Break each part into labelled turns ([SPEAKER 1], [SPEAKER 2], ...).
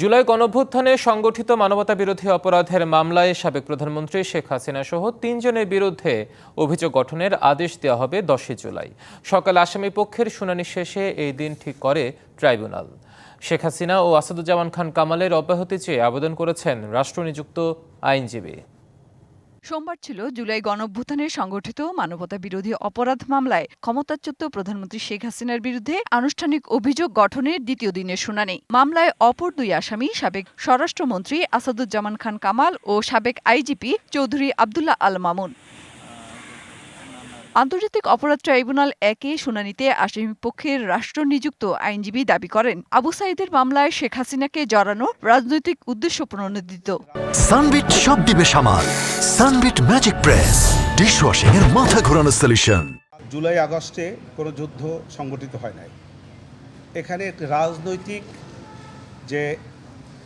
[SPEAKER 1] জুলাই গণভ্যুত্থানে সংগঠিত মানবতা বিরোধী অপরাধের মামলায় সাবেক প্রধানমন্ত্রী শেখ হাসিনা সহ তিনজনের বিরুদ্ধে অভিযোগ গঠনের আদেশ দেওয়া হবে দশই জুলাই। সকাল আসামি পক্ষের শুনানি শেষে এই দিন ঠিক করে ট্রাইব্যুনাল। শেখ হাসিনা ও আসাদুজ্জামান খান কামালের অব্যাহতি চেয়ে আবেদন করেছেন রাষ্ট্রনিযুক্ত আইনজীবী।
[SPEAKER 2] সোমবার ছিল জুলাই গণঅভ্যুত্থানে সংগঠিত মানবতা বিরোধী অপরাধ মামলায় ক্ষমতাচ্যুত প্রধানমন্ত্রী শেখ হাসিনার বিরুদ্ধে আনুষ্ঠানিক অভিযোগ গঠনের দ্বিতীয় দিনের শুনানি। মামলায় অপর দুই আসামি, সাবেক স্বরাষ্ট্রমন্ত্রী আসাদুজ্জামান খান কামাল ও সাবেক আইজিপি চৌধুরী আবদুল্লাহ আল মামুন। আন্তর্জাতিক অপরাধ ট্রাইব্যুনাল একে শুনানিতে আসামি পক্ষের রাষ্ট্রনিযুক্ত আইনজীবী দাবি করেন। আবু সাইদের মামলায় শেখ হাসিনাকে জড়ানো রাজনৈতিক উদ্দেশ্য প্রণোদিত।
[SPEAKER 3] সানবিট সব দিবে সামাল। Sunbit magic press. ডিশওয়াশিং এর মাথা ঘোরানো সলিউশন
[SPEAKER 4] জুলাই আগস্টে কোনো যুদ্ধ সংগঠিত হয় নাই। এখানে রাজনৈতিক যে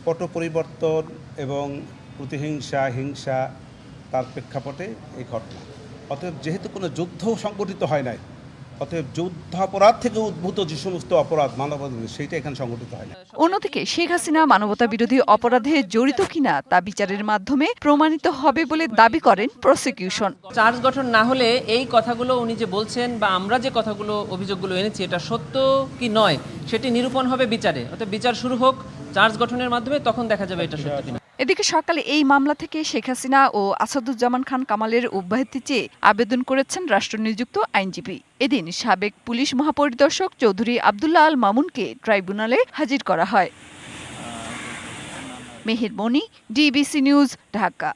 [SPEAKER 4] পট পরিবর্তন এবং প্রতিহিংসা হিংসা প্রেক্ষাপটে এই ঘটনা। অতএব যেহেতু কোনো যুদ্ধ সংগঠিত হয় নাই অতএব যুদ্ধাপরাধ থেকে উদ্ভূত যে সমস্ত অপরাধ মানবাধিকার সেইটা এখানে সংগঠিত হয় না
[SPEAKER 2] অন্যদিকে শেখ হাসিনা মানবতা বিরোধী অপরাধে জড়িত কিনা তা বিচারের মাধ্যমে প্রমাণিত হবে বলে দাবি করেন প্রসিকিউশন।
[SPEAKER 5] চার্জ গঠন না হলে এই কথাগুলো উনি যে বলছেন বা আমরা যে কথাগুলো অভিযোগগুলো এনেছি এটা সত্য কি নয় সেটি নিরূপণ হবে বিচারে। অর্থাৎ বিচার শুরু হোক চার্জ গঠনের মাধ্যমে তখন দেখা যাবে এটা সত্য কিনা।
[SPEAKER 2] এদিকে সকালে এই মামলা থেকে শেখ হাসিনা ও আসাদুজ্জামান খান কামালের অব্যাহতি চেয়ে আবেদন করেছেন রাষ্ট্রনিযুক্ত আইনজীবী। এদিন সাবেক পুলিশ মহাপরিদর্শক চৌধুরী আবদুল্লাহ আল মামুনকে ট্রাইব্যুনালে হাজির করা হয়। Meher Moni, DBC news, Dhaka.